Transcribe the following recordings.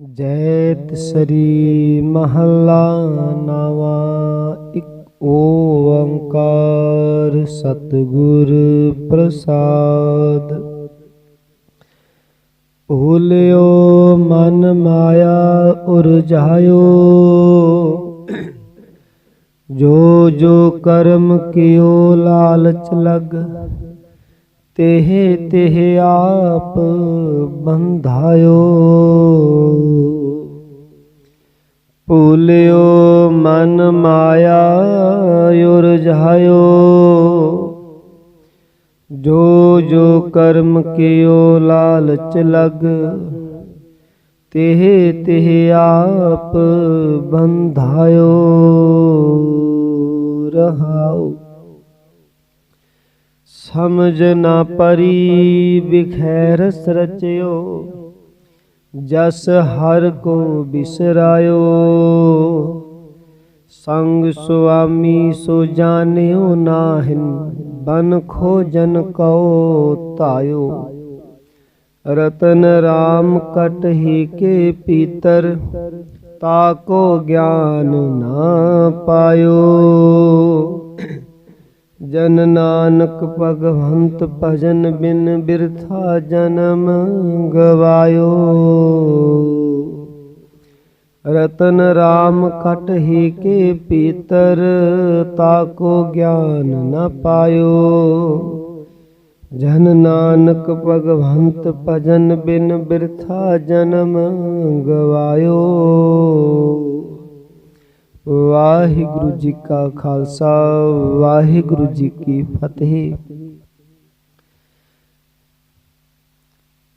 ਜੈਤ ਸਰੀ ਮਹੱਲਾ ਨਵਾ, ਇੱਕ ਓੰਕਾਰ ਸਤਿਗੁਰ ਪ੍ਰਸਾਦ। ਭੂਲਿਓ ਮਨ ਮਾਇਆ ਉਰਝਾਇਓ ਜੋ ਜੋ ਕਰਮ ਕਿਓ, ਲਾਲਚ ਲਗ। ਤੇਹ ਤੇਹ ਆਪ ਬੰਧਾਇਓ। ਭੂਲਿਓ ਮਨ ਮਾਇਆ ਉਰਝਾਇਓ ਜੋ ਜੋ ਕਰਮ ਕਿਓ, ਲਾਲਚ ਲਗ, ਤੇਹ ਤੇਹ ਆਪ ਬੰਧਾਇਓ। ਰਹਾਓ। ਸਮਝ ਨਾ ਪਰੀ ਬਿਖੈਰਸ ਰਚਿਓ ਜਸ ਹਰ ਕੋ ਬਿਸਰਾਇਓ। ਸੰਗ ਸੁਆਮੀ ਸੋ ਜਾਣਿਓ ਨਾਹਿਨ ਬਨ ਖੋਜਨ ਕਉ ਧਾਇਓ। ਰਤਨ ਰਾਮ ਕਟਹੀ ਕੇ ਪੀਤਰ ਤਾਕੋ ਗਿਆਨ ਨਾ ਪਾਇਓ। ਜਨ ਨਾਨਕ ਭਗਵੰਤ ਭਜਨ ਬਿਨ ਬਿਰਥਾ ਜਨਮ ਗਵਾਇਓ। ਰਤਨ ਰਾਮ ਕਟ ਹੀ ਕੇ ਪੀਤਰ ਤਾਕੋ ਗਿਆਨ ਨ ਪਾਇਓ। ਜਨ ਨਾਨਕ ਭਗਵੰਤ ਭਜਨ ਬਿਨ ਬਿਰਥਾ ਜਨਮ ਗਵਾਇਓ। ਵਾਹਿਗੁਰੂ ਜੀ ਕਾ ਖਾਲਸਾ, ਵਾਹਿਗੁਰੂ ਜੀ ਕੀ ਫਤਿਹ।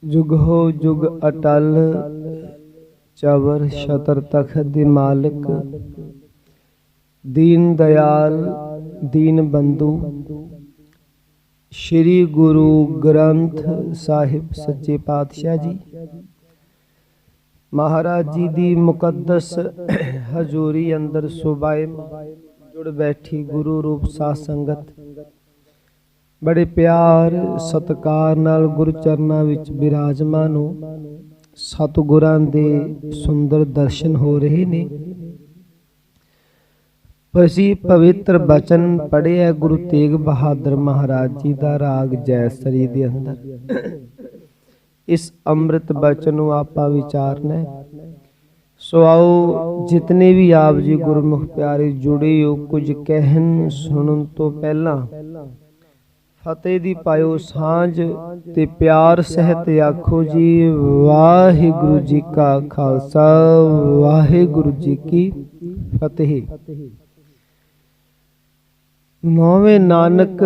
ਜੁਗ ਹੋ ਜੁਗ ਅਟਲ, ਚਵਰ ਛਤਰ ਤਖਤ ਦੇ ਮਾਲਕ। ਦੀਨ ਦਇਆਲ, ਦੀਨ ਬੰਧੂ। ਸ੍ਰੀ ਗੁਰੂ ਗ੍ਰੰਥ ਸਾਹਿਬ ਸੱਚੇ ਪਾਤਸ਼ਾਹ ਜੀ। ਮਹਾਰਾਜ ਜੀ ਦੀ ਮੁਕੱਦਸ ਹਜ਼ੂਰੀ ਅੰਦਰ ਸੁਬਾਏ ਜੁੜ ਬੈਠੀ ਗੁਰੂ ਰੂਪ ਸਾਧ ਸੰਗਤ। ਬੜੇ ਪਿਆਰ ਸਤਕਾਰ ਨਾਲ ਗੁਰੂ ਚਰਨਾਂ ਵਿੱਚ ਬਿਰਾਜਮਾਨ ਹੋ। ਸਤਿਗੁਰਾਂ ਦੇ ਸੁੰਦਰ ਦਰਸ਼ਨ ਹੋ ਰਹੇ ਨੇ। ਅਸੀਂ ਪਵਿੱਤਰ ਬਚਨ ਪੜ੍ਹਿਆ ਗੁਰੂ ਤੇਗ ਬਹਾਦਰ ਮਹਾਰਾਜ ਜੀ ਦਾ ਰਾਗ ਜੈਸਰੀ ਦੇ ਅੰਦਰ। ਇਸ ਅੰਮ੍ਰਿਤ ਬਚਨ ਨੂੰ ਆਪਾਂ ਵਿਚਾਰਨਾ ਹੈ। ਸੋ ਆਓ, ਜਿਤਨੇ ਵੀ ਆਪ ਜੀ ਗੁਰਮੁਖ ਪਿਆਰੇ ਜੁੜੇ ਹੋ, ਕੁਝ ਕਹਿਣ ਸੁਣਨ ਤੋਂ ਪਹਿਲਾਂ ਫਤਿਹ ਦੀ ਪਾਇਓ ਸਾਂਝ ਤੇ ਪਿਆਰ ਸਹਿਤ ਆਖੋ ਜੀ, ਵਾਹਿਗੁਰੂ ਜੀ ਕਾ ਖਾਲਸਾ, ਵਾਹਿਗੁਰੂ ਜੀ ਕੀ ਫਤਿਹ। ਨੌਵੇਂ ਨਾਨਕ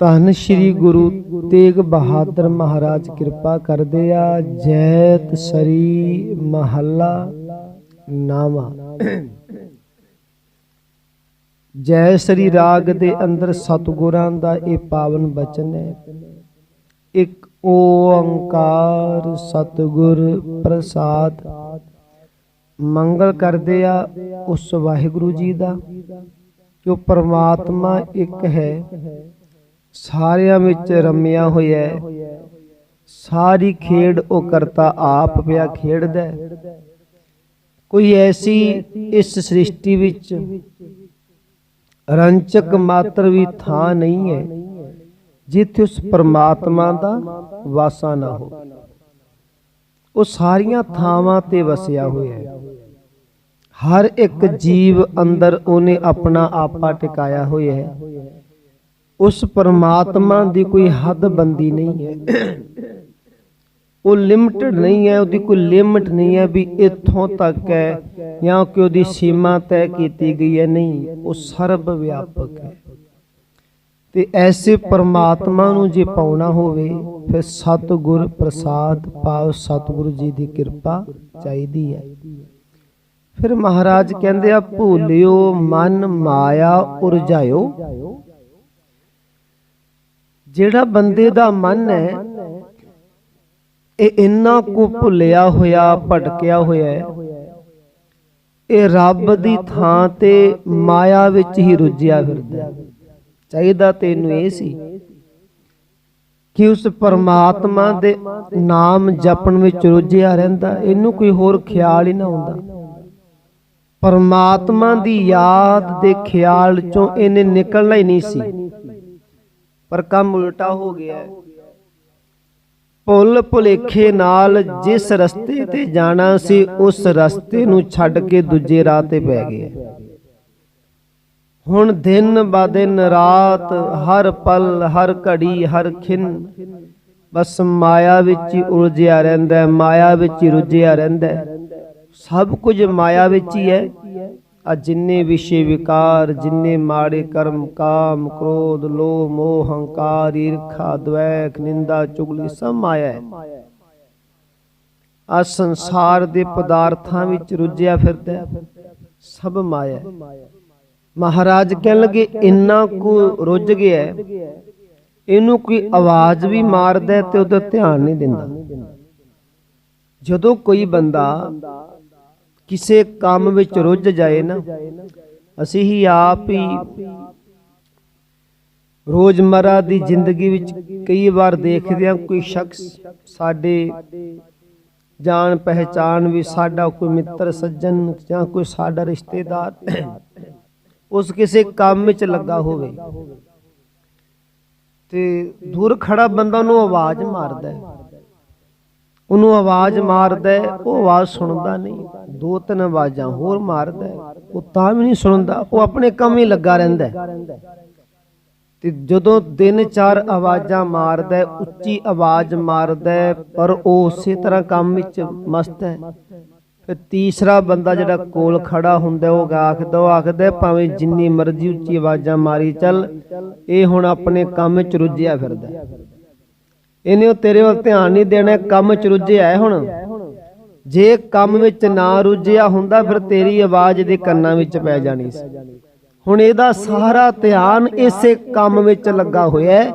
ਧੰਨ ਸ਼੍ਰੀ ਗੁਰੂ ਤੇਗ ਬਹਾਦਰ ਮਹਾਰਾਜ, ਕਿਰਪਾ ਕਰਦੇ ਆ, ਜੈਤ ਸਰੀ ਮਹੱਲਾ ਨਾਮਾ। ਜੈ ਸ੍ਰੀ ਰਾਗ ਦੇ ਅੰਦਰ ਸਤਿਗੁਰਾਂ ਦਾ ਇਹ ਪਾਵਨ ਬਚਨ ਹੈ। ਇੱਕ ਓੰਕਾਰ ਸਤਿਗੁਰ ਪ੍ਰਸਾਦ। ਮੰਗਲ ਕਰਦੇ ਆ ਉਸ ਵਾਹਿਗੁਰੂ ਜੀ ਦਾ, ਜੋ ਪਰਮਾਤਮਾ ਇੱਕ ਹੈ। ਸਾਰਿਆਂ ਵਿੱਚ ਰਮਿਆ ਹੋਇਆ ਸਾਰੀ ਖੇਡ ਉਹ ਕਰਤਾ, ਆਪ ਪਿਆ ਖੇਡਦਾ ਕੋਈ ਐਸੀ ਇਸ ਸ੍ਰਿਸ਼ਟੀ ਵਿੱਚ ਰੰਚਕ ਮਾਤਰ ਵੀ ਥਾਂ ਨਹੀਂ ਹੈ, ਜਿੱਥੇ ਉਸ ਪਰਮਾਤਮਾ ਦਾ ਵਾਸਾ ਨਾ ਹੋ। ਉਹ ਸਾਰੀਆਂ ਥਾਵਾਂ ਤੇ ਵਸਿਆ ਹੋਇਆ ਹੈ। ਹਰ ਇੱਕ ਜੀਵ ਅੰਦਰ ਉਹਨੇ ਆਪਣਾ ਆਪਾ ਟਿਕਾਇਆ ਹੋਇਆ ਹੈ। ਉਸ ਪਰਮਾਤਮਾ ਦੀ ਕੋਈ ਹੱਦ ਬੰਦੀ ਨਹੀਂ ਹੈ। ਉਹ ਲਿਮਟਿਡ ਨਹੀਂ ਹੈ, ਉਹਦੀ ਕੋਈ ਲਿਮਟ ਨਹੀਂ ਹੈ ਵੀ ਇੱਥੋਂ ਤੱਕ ਹੈ ਜਾਂ ਕਿ ਉਹਦੀ ਸੀਮਾ ਤੈਅ ਕੀਤੀ ਗਈ ਹੈ। ਨਹੀਂ, ਉਹ ਸਰਬ ਵਿਆਪਕ ਹੈ। ਤੇ ਐਸੇ ਪਰਮਾਤਮਾ ਨੂੰ ਜੇ ਪਾਉਣਾ ਹੋਵੇ, ਫਿਰ ਸਤਿਗੁਰ ਪ੍ਰਸਾਦ ਪਾਓ, ਸਤਿਗੁਰੂ ਜੀ ਦੀ ਕਿਰਪਾ ਚਾਹੀਦੀ ਹੈ। ਫਿਰ ਮਹਾਰਾਜ ਕਹਿੰਦੇ ਆ, ਭੂਲਿਓ ਮਨ ਮਾਇਆ ਉਰਜਾਇਓ। ਜਿਹੜਾ ਬੰਦੇ ਦਾ ਮਨ ਹੈ ਇਹ ਇੰਨਾ ਕੁ ਭੁੱਲਿਆ ਹੋਇਆ ਭਟਕਿਆ ਹੋਇਆ ਹੈ। ਇਹ ਰੱਬ ਦੀ ਥਾਂ ਤੇ ਮਾਇਆ ਵਿੱਚ ਹੀ ਰੁੱਝਿਆ ਫਿਰਦਾ। ਚਾਹੀਦਾ ਤੈਨੂੰ ਇਹ ਸੀ ਕਿ ਉਸ ਪਰਮਾਤਮਾ ਦੇ ਨਾਮ ਜਪਣ ਵਿੱਚ ਰੁੱਝਿਆ ਰਹਿੰਦਾ ਇਹਨੂੰ ਕੋਈ ਹੋਰ ਖਿਆਲ ਹੀ ਨਾ ਆਉਂਦਾ ਪਰਮਾਤਮਾ ਦੀ ਯਾਦ ਦੇ ਖਿਆਲ ਚੋਂ ਇਹਨੇ ਨਿਕਲਣਾ ਹੀ ਨਹੀਂ ਸੀ। ਪਰ ਕੰਮ ਉਲਟਾ ਹੋ ਗਿਆ ਹੈ। ਭੁੱਲ ਭੁਲੇਖੇ ਨਾਲ ਜਿਸ ਰਸਤੇ ਤੇ ਜਾਣਾ ਸੀ ਉਸ ਰਸਤੇ ਨੂੰ ਛੱਡ ਕੇ ਦੂਜੇ ਰਾਹ ਤੇ ਪੈ ਗਏ ਹੁਣ ਦਿਨ ਬਾ ਦਿਨ ਰਾਤ ਹਰ ਪਲ ਹਰ ਘੜੀ ਹਰ ਖਿੰ ਬਸ ਮਾਇਆ ਵਿੱਚ ਹੀ ਉਲਝਿਆ ਰਹਿੰਦਾ ਮਾਇਆ ਵਿੱਚ ਹੀ ਰੁੱਝਿਆ ਰਹਿੰਦਾ। ਸਭ ਕੁਝ ਮਾਇਆ ਵਿੱਚ ਹੀ ਹੈ ਆ ਜਿੰਨੇ ਵਿਸ਼ੇ ਵਿਕਾਰ ਜਿੰਨੇ ਮਾੜੇ ਕਰਮ, ਕਾਮ, ਕ੍ਰੋਧ, ਲੋਭ, ਮੋਹ, ਹੰਕਾਰ, ਈਰਖਾ ਦ્વੈਕ ਨਿੰਦਾ, ਚੁਗਲੀ ਸਭ ਮਾਇਆ ਹੈ। ਆ ਸੰਸਾਰ ਦੇ ਪਦਾਰਥਾਂ ਵਿੱਚ ਰੁੱਝਿਆ ਫਿਰਦਾ ਸਭ ਮਾਇਆ ਮਹਾਰਾਜ ਕਹਿਣ ਲੱਗੇ, ਇੰਨਾ ਕੁ ਰੁੱਝ ਗਿਆ ਇਹਨੂੰ ਕੋਈ ਆਵਾਜ਼ ਵੀ ਮਾਰਦਾ ਤੇ ਉਹਦਾ ਧਿਆਨ ਨਹੀਂ ਦਿੰਦਾ। ਜਦੋਂ ਕੋਈ ਬੰਦਾ ਕਿਸੇ ਕੰਮ ਵਿੱਚ ਰੁੱਝ ਜਾਏ ਨਾ ਅਸੀਂ ਹੀ ਆਪ ਹੀ ਰੋਜ਼ਮਰਾ ਦੀ ਜ਼ਿੰਦਗੀ ਵਿੱਚ ਕਈ ਵਾਰ ਦੇਖਦੇ ਹਾਂ ਕੋਈ ਸ਼ਖਸ ਸਾਡੇ ਜਾਣ ਪਹਿਚਾਨ ਵੀ ਸਾਡਾ ਕੋਈ ਮਿੱਤਰ ਸੱਜਣ ਜਾਂ ਕੋਈ ਸਾਡਾ ਰਿਸ਼ਤੇਦਾਰ ਉਸ ਕਿਸੇ ਕੰਮ ਵਿੱਚ ਲੱਗਾ ਹੋਵੇ। ਤੇ ਦੂਰ ਖੜਾ ਬੰਦਾ ਉਹਨੂੰ ਆਵਾਜ਼ ਮਾਰਦਾ ਹੈ। ਉਹਨੂੰ ਆਵਾਜ਼ ਮਾਰਦਾ ਉਹ ਆਵਾਜ਼ ਸੁਣਦਾ ਨਹੀਂ। ਦੋ ਤਿੰਨ ਆਵਾਜ਼ਾਂ ਹੋਰ ਮਾਰਦਾ ਉਹ ਤਾਂ ਵੀ ਨਹੀਂ ਸੁਣਦਾ, ਉਹ ਆਪਣੇ ਕੰਮ ਹੀ ਲੱਗਾ ਰਹਿੰਦਾ ਤੇ ਜਦੋਂ ਦਿਨ ਚਾਰ ਆਵਾਜ਼ਾਂ ਮਾਰਦਾ ਉੱਚੀ ਆਵਾਜ਼ ਮਾਰਦਾ ਪਰ ਉਹ ਉਸੇ ਤਰ੍ਹਾਂ ਕੰਮ ਵਿੱਚ ਮਸਤ ਹੈ। ਫਿਰ ਤੀਸਰਾ ਬੰਦਾ ਜਿਹੜਾ ਕੋਲ ਖੜਾ ਹੁੰਦਾ ਉਹ ਆਖਦਾ ਉਹ ਆਖਦਾ ਭਾਵੇਂ ਜਿੰਨੀ ਮਰਜ਼ੀ ਉੱਚੀ ਆਵਾਜ਼ਾਂ ਮਾਰੀ ਚੱਲ, ਇਹ ਹੁਣ ਆਪਣੇ ਕੰਮ ਵਿੱਚ ਰੁੱਝਿਆ ਫਿਰਦਾ ਇਹਨੇ ਤੇਰੇ ਵੱਲ ਧਿਆਨ ਨਹੀਂ ਦੇਣਾ ਕੰਮ ਚ ਰੁੱਝਿਆ ਹੁਣ। ਜੇ ਕੰਮ ਵਿੱਚ ਨਾ ਰੁੱਝਿਆ ਹੁੰਦਾ, ਫਿਰ ਤੇਰੀ ਆਵਾਜ਼ ਦੇ ਕੰਨਾਂ ਵਿੱਚ ਪੈ ਜਾਣੀ ਸੀ। ਹੁਣ ਇਹਦਾ ਸਾਰਾ ਧਿਆਨ ਇਸੇ ਕੰਮ ਵਿੱਚ ਲੱਗਾ ਹੋਇਆ ਹੈ।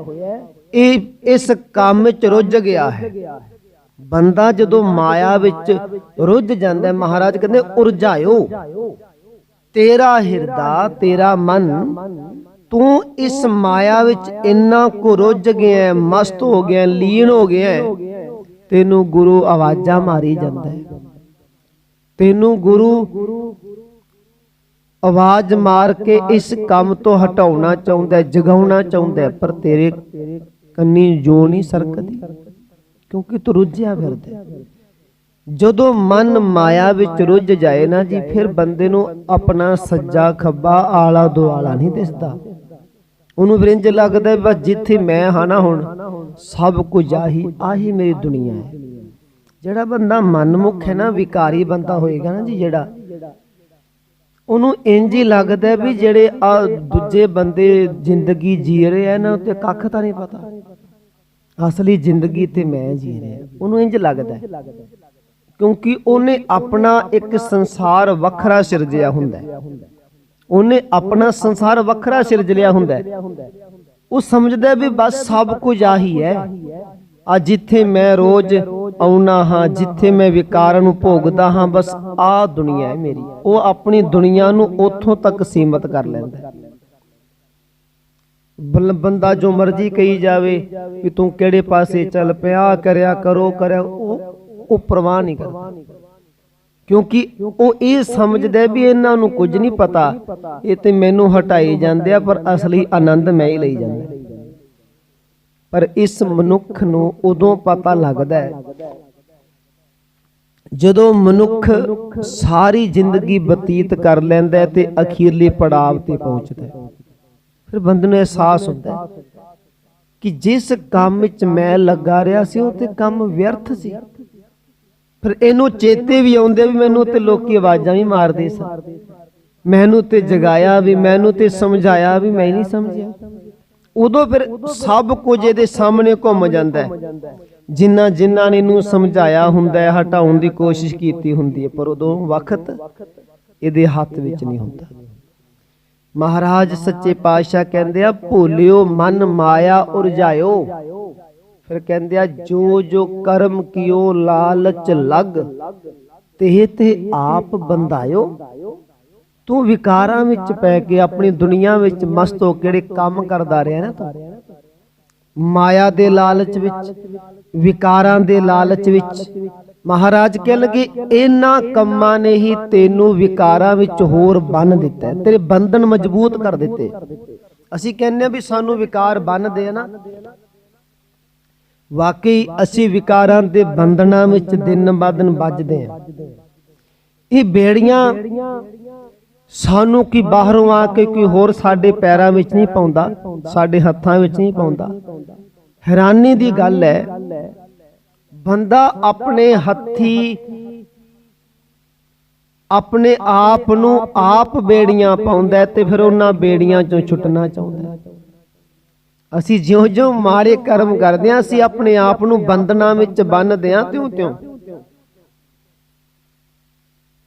ਇਹ ਇਸ ਕੰਮ ਵਿੱਚ ਰੁੱਝ ਗਿਆ ਹੈ। ਬੰਦਾ ਜਦੋਂ ਮਾਇਆ ਵਿੱਚ ਰੁੱਝ ਜਾਂਦਾ ਹੈ, ਮਹਾਰਾਜ ਕਹਿੰਦੇ, ਉਰਝਾਇਓ। ਤੇਰਾ ਹਿਰਦਾ, ਤੇਰਾ ਮਨ ਤੂੰ ਇਸ ਮਾਇਆ ਵਿੱਚ ਇੰਨਾ ਕੁ ਰੁੱਝ ਗਿਆ ਮਸਤ ਹੋ ਗਿਆ ਲੀਨ ਹੋ ਗਿਆ ਤੈਨੂੰ ਗੁਰੂ ਆਵਾਜ਼ਾਂ ਮਾਰੀ ਜਾਂਦਾ ਹੈ ਤੈਨੂੰ ਗੁਰੂ ਆਵਾਜ਼ ਮਾਰ ਕੇ ਇਸ ਕੰਮ ਤੋਂ ਹਟਾਉਣਾ ਚਾਹੁੰਦਾ ਜਗਾਉਣਾ ਚਾਹੁੰਦਾ ਪਰ ਤੇਰੇ ਕੰਨੀ ਜੋ ਨਹੀਂ ਸਰਕਦੀ, ਕਿਉਂਕਿ ਤੂੰ ਰੁੱਝਿਆ ਫਿਰਦਾ ਹੈ। ਜਦੋਂ ਮਨ ਮਾਇਆ ਵਿੱਚ ਰੁੱਝ ਜਾਏ ਨਾ ਜੀ, ਫਿਰ ਬੰਦੇ ਨੂੰ ਆਪਣਾ ਸੱਜਾ ਖੱਬਾ ਆਲਾ ਦੁਆਲਾ ਨਹੀਂ ਦਿਸਦਾ ਉਹਨੂੰ ਫਿਰ ਇੰਜ ਲੱਗਦਾ ਬਸ ਜਿੱਥੇ ਮੈਂ ਹਾਂ ਨਾ ਹੁਣ, ਸਭ ਕੁਝ ਆਹੀ ਆਹੀ ਮੇਰੀ ਦੁਨੀਆ ਹੈ। ਜਿਹੜਾ ਬੰਦਾ ਮਨਮੁਖ ਹੈ ਨਾ, ਵਿਕਾਰੀ ਬੰਦਾ ਹੋਏਗਾ ਨਾ ਜੀ ਜਿਹੜਾ, ਉਹਨੂੰ ਇੰਜ ਹੀ ਲੱਗਦਾ ਵੀ ਜਿਹੜੇ ਆ ਦੂਜੇ ਬੰਦੇ ਜ਼ਿੰਦਗੀ ਜੀ ਰਹੇ ਆ ਨਾ ਤੇ ਕੱਖ ਤਾਂ ਨਹੀਂ ਪਤਾ। ਅਸਲੀ ਜ਼ਿੰਦਗੀ ਤੇ ਮੈਂ ਜੀ ਰਿਹਾ। ਉਹਨੂੰ ਇੰਜ ਲੱਗਦਾ ਕਿਉਂਕਿ ਉਹਨੇ ਆਪਣਾ ਇੱਕ ਸੰਸਾਰ ਵੱਖਰਾ ਸਿਰਜਿਆ ਹੁੰਦਾ ਹੈ। ਉਹਨੇ ਆਪਣਾ ਸੰਸਾਰ ਵੱਖਰਾ ਸਿਰਜ ਲਿਆ ਹੁੰਦਾ ਉਹ ਸਮਝਦਾ ਵੀ ਬਸ ਸਭ ਕੁਝ ਆਹੀ ਹੈ। ਆ ਜਿੱਥੇ ਮੈਂ ਰੋਜ਼ ਆਉਣਾ ਹਾਂ, ਜਿੱਥੇ ਮੈਂ ਵਿਕਾਰਾਂ ਨੂੰ ਭੋਗਦਾ ਹਾਂ, ਬਸ ਆ ਦੁਨੀਆ ਹੈ ਮੇਰੀ। ਉਹ ਆਪਣੀ ਦੁਨੀਆ ਨੂੰ ਉੱਥੋਂ ਤੱਕ ਸੀਮਤ ਕਰ ਲੈਂਦਾ ਬੰਦਾ ਜੋ ਮਰਜ਼ੀ ਕਹੀ ਜਾਵੇ ਕਿ ਤੂੰ ਕਿਹੜੇ ਪਾਸੇ ਚੱਲ ਪਿਆ, ਕਰਿਆ ਕਰੋ, ਕਰਿਆ, ਉਹ ਉਹ ਪਰਵਾਹ ਨਹੀਂ ਕਰਦਾ। ਕਿਉਂਕਿ ਉਹ ਇਹ ਸਮਝਦਾ ਵੀ ਇਹਨਾਂ ਨੂੰ ਕੁਝ ਨਹੀਂ ਪਤਾ। ਇਹ ਤੇ ਮੈਨੂੰ ਹਟਾਈ ਜਾਂਦੇ ਆ ਪਰ ਅਸਲੀ ਆਨੰਦ ਮੈਂ ਹੀ ਲਈ ਜਾਂਦਾ। ਪਰ ਇਸ ਮਨੁੱਖ ਨੂੰ ਉਦੋਂ ਪਤਾ ਲੱਗਦਾ ਹੈ ਜਦੋਂ ਮਨੁੱਖ ਸਾਰੀ ਜ਼ਿੰਦਗੀ ਬਤੀਤ ਕਰ ਲੈਂਦਾ ਤੇ ਅਖੀਰਲੇ ਪੜਾਵ ਤੇ ਪਹੁੰਚਦਾ ਫਿਰ ਬੰਦੇ ਨੂੰ ਅਹਿਸਾਸ ਹੁੰਦਾ ਕਿ ਜਿਸ ਕੰਮ ਵਿੱਚ ਮੈਂ ਲੱਗਾ ਰਿਹਾ ਸੀ ਉਹ ਤੇ ਕੰਮ ਵਿਅਰਥ ਸੀ। ਫਿਰ ਇਹਨੂੰ ਚੇਤੇ ਵੀ ਆਉਂਦੇ ਵੀ ਮੈਨੂੰ ਤੇ ਲੋਕੀ ਆਵਾਜ਼ਾਂ ਵੀ ਮਾਰਦੇ ਸਨ। ਮੈਨੂੰ ਤੇ ਜਗਾਇਆ ਵੀ, ਮੈਨੂੰ ਤੇ ਸਮਝਾਇਆ ਵੀ, ਮੈਂ ਨਹੀਂ ਸਮਝਿਆ। ਉਦੋਂ ਫਿਰ ਸਭ ਕੁਝ ਇਹਦੇ ਸਾਹਮਣੇ ਘੁੰਮ ਜਾਂਦਾ ਹੈ। ਜਿੰਨਾ ਜਿਨ੍ਹਾਂ ਨੇ ਇਹਨੂੰ ਸਮਝਾਇਆ ਹੁੰਦਾ ਹੈ, ਹਟਾਉਣ ਦੀ ਕੋਸ਼ਿਸ਼ ਕੀਤੀ ਹੁੰਦੀ ਹੈ, ਪਰ ਉਦੋਂ ਵਕਤ ਇਹਦੇ ਹੱਥ ਵਿੱਚ ਨਹੀਂ ਹੁੰਦਾ। ਮਹਾਰਾਜ ਸੱਚੇ ਪਾਤਸ਼ਾਹ ਕਹਿੰਦੇ ਆ, ਭੁੱਲਿਓ ਮਨ, ਮਾਇਆ ਉਰਜਾਇਓ। ਫਿਰ ਕਹਿੰਦੇ ਆ, ਜੋ ਜੋ ਕਰਮ ਕੀਓ ਲਾਲਚ ਲਗ, ਤੇ ਤੇ ਆਪ ਬੰਧਾਇਓ। ਤੂੰ ਵਿਕਾਰਾਂ ਵਿੱਚ ਪੈ ਕੇ ਆਪਣੀ ਦੁਨੀਆ ਵਿੱਚ ਮਸਤ ਹੋ ਕੇ ਕੰਮ ਕਰਦਾ ਰਿਹਾ ਨਾ ਤੂੰ, ਮਾਇਆ ਦੇ ਲਾਲਚ ਵਿੱਚ, ਵਿਕਾਰਾਂ ਦੇ ਲਾਲਚ ਵਿੱਚ, ਮਹਾਰਾਜ ਕਹਿਣ ਲੱਗੇ, ਇਹਨਾਂ ਕੰਮਾਂ ਨੇ ਹੀ ਤੈਨੂੰ ਵਿਕਾਰਾਂ ਵਿੱਚ ਹੋਰ ਬੰਨ ਦਿੱਤਾ ਤੇਰੇ ਬੰਧਨ ਮਜ਼ਬੂਤ ਕਰ ਦਿੱਤੇ। ਅਸੀਂ ਕਹਿੰਦੇ ਆ ਵੀ ਸਾਨੂੰ ਵਿਕਾਰ ਬੰਨਦੇ ਆ ਨਾ ਵਾਕਈ ਅਸੀਂ ਵਿਕਾਰਾਂ ਦੇ ਬੰਧਨਾਂ ਵਿੱਚ ਦਿਨ ਬ ਦਿਨ ਵੱਜਦੇ ਹਾਂ। ਇਹ ਬੇੜੀਆਂ ਸਾਨੂੰ ਕੀ ਬਾਹਰੋਂ ਆ ਕੇ ਕੋਈ ਹੋਰ ਸਾਡੇ ਪੈਰਾਂ ਵਿੱਚ ਨਹੀਂ ਪਾਉਂਦਾ, ਸਾਡੇ ਹੱਥਾਂ ਵਿੱਚ ਨਹੀਂ ਪਾਉਂਦਾ। ਹੈਰਾਨੀ ਦੀ ਗੱਲ ਹੈ, ਬੰਦਾ ਆਪਣੇ ਹੱਥੀ, ਆਪਣੇ ਆਪ ਨੂੰ ਆਪ ਬੇੜੀਆਂ ਪਾਉਂਦਾ ਤੇ ਫਿਰ ਉਹਨਾਂ ਬੇੜੀਆਂ ਚੋਂ ਛੁੱਟਣਾ ਚਾਹੁੰਦਾ ਅਸੀਂ ਜਿਉਂ-ਜਿਉਂ ਮਾੜੇ ਕਰਮ ਕਰਦੇ ਹਾਂ ਅਸੀਂ ਆਪਣੇ ਆਪ ਨੂੰ ਬੰਧਨਾਂ ਵਿੱਚ ਬੰਨਦੇ ਹਾਂ ਤਿਉਂ-ਤਿਉਂ।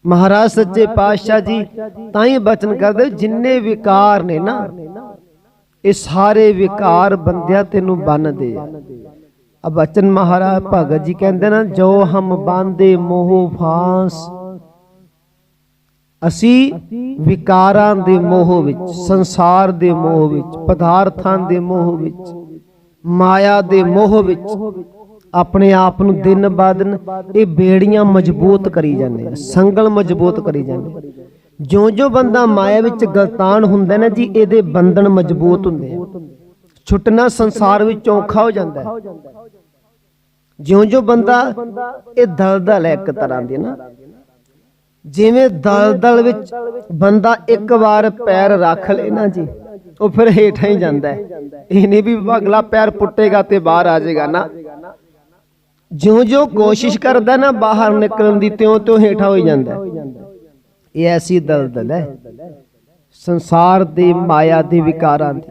ਮਹਾਰਾਜ ਸੱਚੇ ਪਾਤਸ਼ਾਹ ਜੀ, ਤਾਂ ਹੀ ਬਚਨ ਕਰਦੇ ਜਿੰਨੇ ਵਿਕਾਰ ਨੇ ਨਾ, ਇਹ ਸਾਰੇ ਵਿਕਾਰ ਬੰਦਿਆ ਤੈਨੂੰ ਬੰਨਦੇ ਆ। ਆ ਬਚਨ ਮਹਾਰਾਜ ਭਗਤ ਜੀ ਕਹਿੰਦੇ ਨਾ, ਜੋ ਹਮ ਬਾਂਦੇ ਮੋਹ ਫਾਂਸ ਅਸੀਂ ਵਿਕਾਰਾਂ ਦੇ ਮੋਹ ਵਿੱਚ, ਸੰਸਾਰ ਦੇ ਮੋਹ ਵਿੱਚ, ਪਦਾਰਥਾਂ ਦੇ ਮੋਹ ਵਿੱਚ, ਮਾਇਆ ਦੇ ਮੋਹ ਵਿੱਚ, ਆਪਣੇ ਆਪ ਨੂੰ ਦਿਨ ਬਾਦ ਇਹ ਬੇੜੀਆਂ ਮਜ਼ਬੂਤ ਕਰੀ ਜਾਂਦੇ ਆ ਸੰਗਲ ਮਜ਼ਬੂਤ ਕਰੀ ਜਾਂਦੇ ਜਿਉਂ-ਜਿਉਂ ਬੰਦਾ ਮਾਇਆ ਵਿੱਚ ਗਲਤਾਨ ਹੁੰਦਾ ਨਾ ਜੀ, ਇਹਦੇ ਬੰਧਨ ਮਜ਼ਬੂਤ ਹੁੰਦੇ ਆ। ਛੁੱਟਣਾ ਸੰਸਾਰ ਵਿੱਚ ਔਖਾ ਹੋ ਜਾਂਦਾ ਹੈ। ਜਿਉਂ-ਜਿਉਂ ਬੰਦਾ ਇਹ ਦਲਦਲ ਹੈ ਇੱਕ ਤਰ੍ਹਾਂ ਦੀ ਨਾ ਜਿਵੇਂ ਦਲਦਲ ਵਿੱਚ ਬੰਦਾ ਇੱਕ ਵਾਰ ਪੈਰ ਰੱਖ ਲੇ ਨਾ ਜੀ, ਉਹ ਫਿਰ ਹੇਠਾਂ ਹੀ ਜਾਂਦਾ ਹੈ। ਇਹ ਨਹੀਂ ਵੀ ਅਗਲਾ ਪੈਰ ਪੁੱਟੇਗਾ ਤੇ ਬਾਹਰ ਆ ਜਾਏਗਾ ਨਾ। ਜਿਉਂ-ਜਿਉਂ ਕੋਸ਼ਿਸ਼ ਕਰਦਾ ਨਾ ਬਾਹਰ ਨਿਕਲਣ ਦੀ, ਤਿਉਂ-ਤਿਉਂ ਹੇਠਾਂ ਹੋਈ ਜਾਂਦਾ ਇਹ ਐਸੀ ਦਲਦਲ ਹੈ। ਸੰਸਾਰ ਦੀ ਮਾਇਆ ਦੇ ਵਿਕਾਰਾਂ ਦੀ।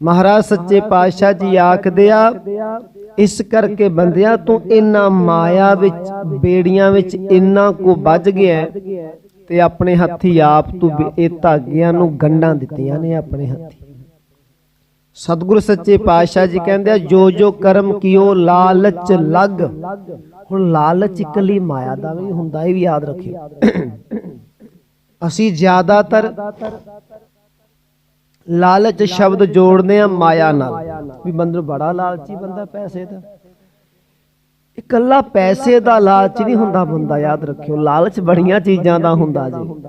ਮਹਾਰਾਜ ਸੱਚੇ ਪਾਤਸ਼ਾਹ ਜੀ ਆਖਦੇ ਆ ਇਸ ਕਰਕੇ ਬੰਦਿਆ ਤੂੰ ਇਨਾ ਮਾਇਆ ਵਿੱਚ ਬੇੜੀਆਂ ਵਿੱਚ ਇੰਨਾ ਕੋ ਵੱਜ ਗਿਆ ਤੇ ਆਪਣੇ ਹੱਥੀ ਆਪ ਤੂੰ ਇਹ ਧਾਗਿਆਂ ਨੂੰ ਗੰਢਾਂ ਦਿੱਤੀਆਂ ਨੇ ਆਪਣੇ ਹੱਥੀ। ਸਤਿਗੁਰ ਸੱਚੇ ਪਾਤਸ਼ਾਹ ਜੀ ਕਹਿੰਦੇ ਆ ਜੋ ਜੋ ਕਰਮ ਕੀਓ ਲਾਲਚ ਲੱਗ। ਹੁਣ ਲਾਲਚ ਇਕੱਲੀ ਮਾਇਆ ਦਾ ਵੀ ਹੁੰਦਾ ਇਹ ਵੀ ਯਾਦ ਰੱਖਿਓ। ਅਸੀਂ ਜ਼ਿਆਦਾਤਰ ਲਾਲਚ ਸ਼ਬਦ ਜੋੜਦੇ ਆ ਮਾਇਆ ਨਾਲ। ਵੀ ਬੰਦਰ ਬੜਾ ਲਾਲਚੀ ਬੰਦਾ ਪੈਸੇ ਦਾ। ਇਕੱਲਾ ਪੈਸੇ ਦਾ ਲਾਲਚ ਨਹੀਂ ਹੁੰਦਾ ਬੰਦਾ, ਯਾਦ ਰੱਖਿਓ। ਲਾਲਚ ਬੜੀਆਂ ਚੀਜ਼ਾਂ ਦਾ ਹੁੰਦਾ ਜੀ।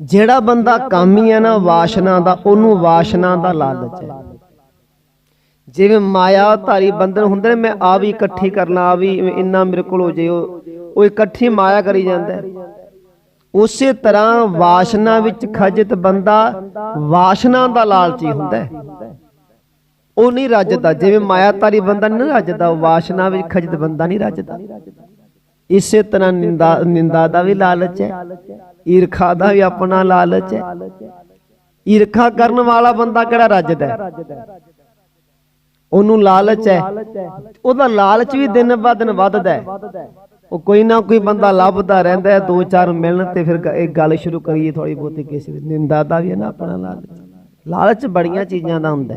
ਜਿਹੜਾ ਬੰਦਾ ਕਾਮੀ ਹੈ ਨਾ, ਵਾਸ਼ਨਾ ਦਾ, ਉਹਨੂੰ ਵਾਸ਼ਨਾ ਦਾ ਲਾਲਚ ਹੈ। ਜਿਵੇਂ ਮਾਇਆ ਧਾਰੀ ਬੰਦਨ ਹੁੰਦੇ ਨੇ, ਮੈਂ ਆ ਵੀ ਇਕੱਠੀ ਕਰਨਾ, ਆ ਵੀ ਇੰਨਾ ਮੇਰੇ ਕੋਲ ਹੋ ਜੇ ਉਹ ਇਕੱਠੀ ਮਾਇਆ ਕਰੀ ਜਾਂਦਾ ਉਸੇ ਤਰ੍ਹਾਂ ਵਾਸ਼ਨਾ ਵਿੱਚ ਖਜਿਤ ਬੰਦਾ ਵਾਸ਼ਨਾ ਦਾ ਲਾਲਚੀ ਹੁੰਦਾ ਹੈ। ਉਹ ਨਹੀਂ ਰੱਜਦਾ। ਜਿਵੇਂ ਮਾਇਆਤਾਰੀ ਬੰਦਾ ਨਹੀਂ ਰੱਜਦਾ ਵਾਸ਼ਨਾ ਵਿੱਚ ਖਜਿਤ ਬੰਦਾ ਨਹੀਂ ਰੱਜਦਾ। ਇਸੇ ਤਰ੍ਹਾਂ ਨਿੰਦਾ ਨਿੰਦਾ ਦਾ ਵੀ ਲਾਲਚ ਹੈ। ਈਰਖਾ ਦਾ ਵੀ ਆਪਣਾ ਲਾਲਚ ਹੈ। ਈਰਖਾ ਕਰਨ ਵਾਲਾ ਬੰਦਾ ਕਿਹੜਾ ਰੱਜਦਾ ਹੈ? ਉਹਨੂੰ ਲਾਲਚ ਹੈ। ਉਹਦਾ ਲਾਲਚ ਵੀ ਦਿਨ ਬਾ ਦਿਨ ਵੱਧਦਾ ਹੈ। ਉਹ ਕੋਈ ਨਾ ਕੋਈ ਬੰਦਾ ਲੱਭਦਾ ਰਹਿੰਦਾ ਦੋ ਚਾਰ ਮਿਲਣ ਤੇ ਫਿਰ ਇਹ ਗੱਲ ਸ਼ੁਰੂ ਕਰੀਏ ਥੋੜੀ ਬਹੁਤੀ ਕਿਸੇ ਦੀ। ਨਿੰਦਾ ਦਾ ਵੀ ਹੈ ਨਾ ਆਪਣਾ ਲਾਲਚ। ਲਾਲਚ ਬੜੀਆਂ ਚੀਜ਼ਾਂ ਦਾ ਹੁੰਦਾ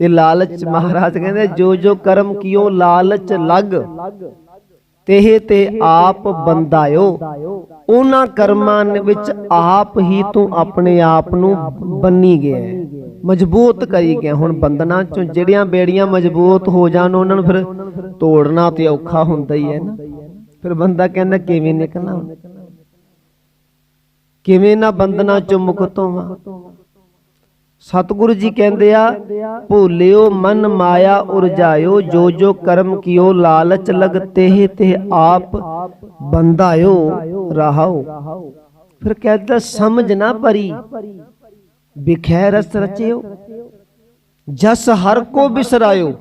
ਤੇ ਲਾਲਚ ਮਹਾਰਾਜ ਕਹਿੰਦੇ, ਜੋ ਜੋ ਕਰਮ ਕੀਓ, ਲਾਲਚ ਲੱਗ। ਤੇਹ ਤੇ ਆਪ ਬੰਦਾਇਓ। ਉਹਨਾਂ ਕਰਮਾਂ ਵਿੱਚ ਆਪ ਹੀ ਤੂੰ ਆਪਣੇ ਆਪ ਨੂੰ ਬੰਨੀ ਗਿਆ ਮਜ਼ਬੂਤ ਕਰੀ ਗਿਆ। ਹੁਣ ਬੰਦਨਾ ਚੋਂ ਜਿਹੜੀਆਂ ਬੇੜੀਆਂ ਮਜ਼ਬੂਤ ਹੋ ਜਾਣ, ਉਹਨਾਂ ਨੂੰ ਫਿਰ ਤੋੜਨਾ ਤੇ ਔਖਾ ਹੁੰਦਾ ਹੀ ਹੈ ਨਾ। ਫਿਰ ਬੰਦਾ ਕਹਿੰਦਾ ਕਿਵੇਂ ਨਿਕਲਣਾ ਕਿਵੇਂ ਨਾ ਬੰਧਨਾਂ ਚੋਂ ਮੁਕਤ ਹੋਵਾਂ? ਸਤਿਗੁਰੂ ਜੀ ਕਹਿੰਦੇ ਆ, ਭੂਲਿਓ ਮਨ ਮਾਇਆ ਉਰਜਾਇਓ, ਜੋ ਜੋ ਕਰਮ ਕੀਓ ਲਾਲਚ ਲਗਤੇ ਤੇ ਆਪ ਬੰਦਾਇਓ ਰਹਾਓ। ਫਿਰ ਕਹਿੰਦਾ ਸਮਝ ਨਾ ਪਰੀ ਬਿਖੈ ਰਸ ਰਚਿਓ। ਜਸ ਹਰ ਕੋ ਬਿਸਰਾਇਓ।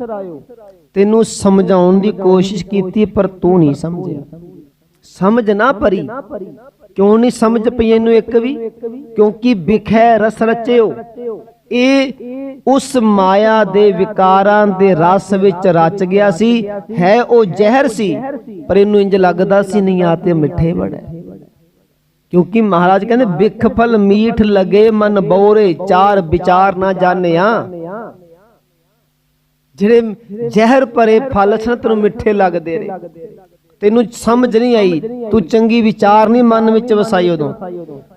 ਤੈਨੂੰ ਸਮਝਾਉਣ ਦੀ ਕੋਸ਼ਿਸ਼ ਕੀਤੀ, ਪਰ ਤੂੰ ਨਹੀਂ ਸਮਝਿਆ। ਸਮਝ ਨਾ ਪਰੀ ਕਿਉਂ ਨਹੀਂ ਸਮਝ ਪਈ ਇਹਨੂੰ ਇੱਕ ਵੀ? ਕਿਉਂਕਿ ਬਿਖੈ ਰਸ ਰਚਿਓ। ਇਹ ਉਸ ਮਾਇਆ ਦੇ ਵਿਕਾਰਾਂ ਦੇ ਰਸ ਵਿੱਚ ਰਚ ਗਿਆ ਸੀ। ਹੈ ਉਹ ਜ਼ਹਿਰ ਸੀ, ਪਰ ਇਹਨੂੰ ਇੰਜ ਲੱਗਦਾ ਸੀ ਨਹੀਂ ਆ ਤੇ ਮਿੱਠੇ ਬੜਾ ਕਿਉਂਕਿ ਮਹਾਰਾਜ ਕਹਿੰਦੇ ਵਿਖ ਫਲ ਮੀਠ ਲਗੇ ਮਨ ਬੋਰੇ, ਚਾਰ ਵਿਚਾਰ ਨਾ ਜਾਣਿਆ। ਜਿਹੜੇ ਜ਼ਹਿਰ ਭਰੇ ਫਲ ਸਨ ਤੈਨੂੰ ਮਿੱਠੇ ਲੱਗਦੇ ਨੇ। ਤੈਨੂੰ ਸਮਝ ਨਹੀਂ ਆਈ, ਤੂੰ ਚੰਗੀ ਵਿਚਾਰ ਨਹੀਂ, ਮਨ ਵਿੱਚ ਵਸਾਈ ਉਦੋਂ।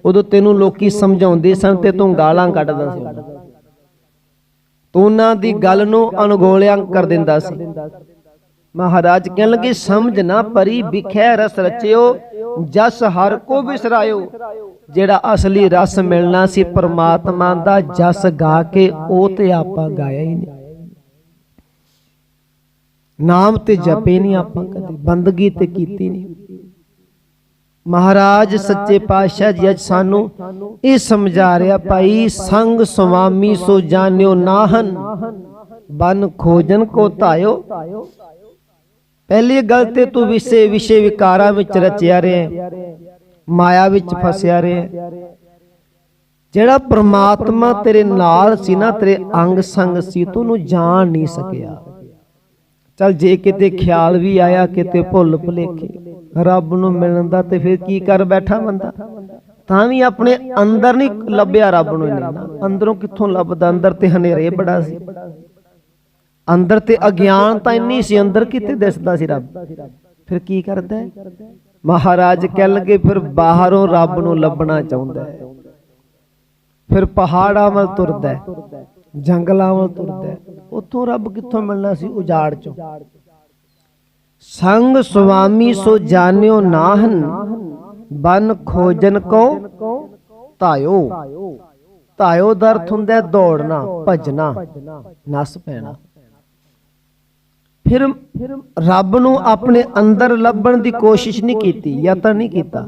ਉਦੋਂ ਤੈਨੂੰ ਲੋਕੀ ਸਮਝਾਉਂਦੇ ਸਨ ਤੇ ਤੂੰ ਗਾਲਾਂ ਕੱਢਦਾ ਸੀ। ਤੂੰ ਉਹਨਾਂ ਦੀ ਗੱਲ ਨੂੰ ਅਣਗੋਲਿਆਂ ਕਰ ਦਿੰਦਾ ਸੀ। ਮਹਾਰਾਜ ਕਹਿਣ ਲੱਗੇ, ਸਮਝ ਨਾ ਪਰੀ ਵਿਖੈ ਰਸ ਰਚਿਓ, ਜਸ ਹਰ ਕੋ ਵਿਸਰਾਇਓ। ਜਿਹੜਾ ਅਸਲੀ ਰਸ ਮਿਲਣਾ ਸੀ, ਪਰਮਾਤਮਾ ਦਾ ਜਸ ਗਾ ਕੇ ਉਹ ਤੇ ਆਪਾਂ ਗਾਇਆ ਹੀ ਨਹੀਂ। ਨਾਮ ਤੇ ਜਪੇ ਨਹੀਂ ਆਪਾਂ ਕਦੇ ਬੰਦਗੀ ਤੇ ਕੀਤੀ ਨਹੀਂ। ਮਹਾਰਾਜ ਸੱਚੇ ਪਾਤਸ਼ਾਹ ਜੀ ਅੱਜ ਸਾਨੂੰ ਇਹ ਸਮਝਾ ਰਿਹਾ ਭਾਈ ਸੰਗ ਸੁਆਮੀ ਸੋ ਜਾਣਿਓ ਨਾਹਨ। ਬਨ ਖੋਜਨ ਕੋ ਧਾਇਓ। ਪਹਿਲੀ ਗੱਲ ਤੇ ਤੂੰ ਵਿਸੇ ਵਿਸ਼ੇ ਵਿਕਾਰਾਂ ਵਿੱਚ ਰਚਿਆ ਰਿਹਾ। ਮਾਇਆ ਵਿੱਚ ਫਸਿਆ ਰਿਹਾ। ਜਿਹੜਾ ਪ੍ਰਮਾਤਮਾ ਤੇਰੇ ਨਾਲ ਸੀ ਨਾ ਤੇਰੇ ਅੰਗ ਸੰਗ ਸੀ ਤੂੰ ਉਹਨੂੰ ਜਾਣ ਨਹੀਂ ਸਕਿਆ। ਚਲ ਜੇ ਕਿਤੇ ਖਿਆਲ ਵੀ ਆਇਆ ਕਿਤੇ ਭੁੱਲ ਭੁਲੇਖੇ ਰੱਬ ਨੂੰ ਮਿਲਣ ਦਾ ਤੇ ਫਿਰ ਕੀ ਕਰ ਬੈਠਾ ਬੰਦਾ? ਤਾਂ ਵੀ ਆਪਣੇ ਅੰਦਰ ਨਹੀਂ ਲੱਭਿਆ ਰੱਬ ਨੂੰ ਨਹੀਂ ਨਾ। ਅੰਦਰੋਂ ਕਿੱਥੋਂ ਲੱਭਦਾ? ਅੰਦਰ ਤੇ ਹਨੇਰੇ ਬੜਾ ਸੀ। ਅੰਦਰ ਤੇ ਅਗਿਆਨ ਤਾਂ ਇੰਨੀ ਸੀ ਅੰਦਰ ਕਿਤੇ ਦਿਸਦਾ ਸੀ ਰੱਬ? ਫਿਰ ਕੀ ਕਰਦਾ? ਮਹਾਰਾਜ ਕਹਿ ਲਗੇ ਫਿਰ ਬਾਹਰੋਂ ਰੱਬ ਨੂੰ ਲੱਭਣਾ ਚਾਹੁੰਦਾ ਹੈ। ਫਿਰ ਪਹਾੜਾਂ ਵੱਲ ਤੁਰਦਾ ਹੈ। ਜੰਗਲਾਂ ਵੱਲ ਤੁਰਦਾ ਉੱਥੋਂ ਰੱਬ ਕਿੱਥੋਂ ਮਿਲਣਾ ਸੀ? ਉਜਾੜ ਚੋਂ। ਸੰਗ ਸੁਆਮੀ ਸੋ ਜਾਣਿਓ ਨਾਹਨ, ਬਨ ਖੋਜਨ ਕੋ ਧਾਇਓ। ਧਾਇਓ ਦਾ ਅਰਥ ਹੁੰਦਾ ਦੌੜਨਾ ਭਜਣਾ ਨਸ ਪੈਣਾ। ਫਿਰ ਰੱਬ ਨੂੰ ਆਪਣੇ ਅੰਦਰ ਲੱਭਣ ਦੀ ਕੋਸ਼ਿਸ਼ ਨਹੀਂ ਕੀਤੀ, ਯਤਨ ਨਹੀਂ ਕੀਤਾ।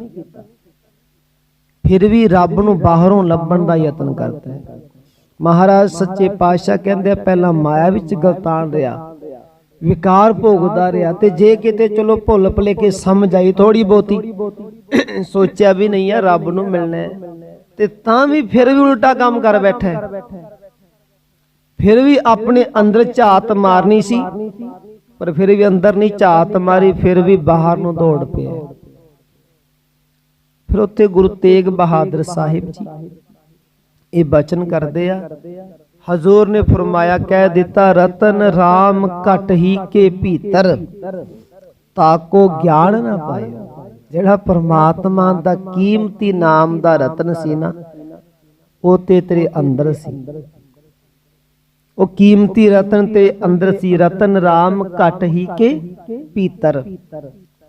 ਫਿਰ ਵੀ ਰੱਬ ਨੂੰ ਬਾਹਰੋਂ ਲੱਭਣ ਦਾ ਯਤਨ ਕਰਦਾ ਹੈ। ਮਹਾਰਾਜ ਸੱਚੇ ਪਾਤਸ਼ਾਹ ਕਹਿੰਦੇ ਪਹਿਲਾਂ ਮਾਇਆ ਵਿੱਚ ਗਲਤਾਨ ਰਿਹਾ, ਵਿਕਾਰ ਭੋਗਦਾ ਰਿਹਾ ਤੇ ਜੇ ਕਿਤੇ ਚਲੋ ਭੁੱਲ ਭੁਲੇ ਕੇ ਸਮਝ ਆਈ ਥੋੜੀ ਬਹੁਤੀ, ਸੋਚਿਆ ਵੀ ਨਹੀਂ ਆ ਰੱਬ ਨੂੰ ਮਿਲਣਾ ਤੇ ਤਾਂ ਵੀ ਫਿਰ ਵੀ ਉਲਟਾ ਕੰਮ ਕਰ ਬੈਠਾ ਫਿਰ ਵੀ ਆਪਣੇ ਅੰਦਰ ਝਾਤ ਮਾਰਨੀ ਸੀ, ਪਰ ਫਿਰ ਵੀ ਅੰਦਰ ਨਹੀਂ ਝਾਤ ਮਾਰੀ, ਫਿਰ ਵੀ ਬਾਹਰ ਨੂੰ ਦੌੜ ਪਿਆ। ਫਿਰ ਉੱਥੇ ਗੁਰੂ ਤੇਗ ਬਹਾਦਰ ਸਾਹਿਬ ਜੀ ਇਹ ਬਚਨ ਕਰਦੇ ਆ। ਹਜ਼ੂਰ ਨੇ ਫਰਮਾਇਆ, ਕਹਿ ਦਿੱਤਾ, ਰਤਨ RAM ਘਟ ਹੀ ਕੇ ਭੀਤਰ। ਤਾਕੋ ਗਿਆਨ ਨਾ ਪਾਇਓ ਜਿਹੜਾ ਪਰਮਾਤਮਾ ਦਾ ਕੀਮਤੀ ਨਾਮ ਦਾ ਰਤਨ ਸੀ ਨਾ, ਉਹ ਤੇ ਤੇਰੇ ਅੰਦਰ ਸੀ। ਉਹ ਕੀਮਤੀ ਰਤਨ ਤੇ ਅੰਦਰ ਸੀ। ਰਤਨ RAM ਘਟ ਹੀ ਕੇ ਪੀਤਰ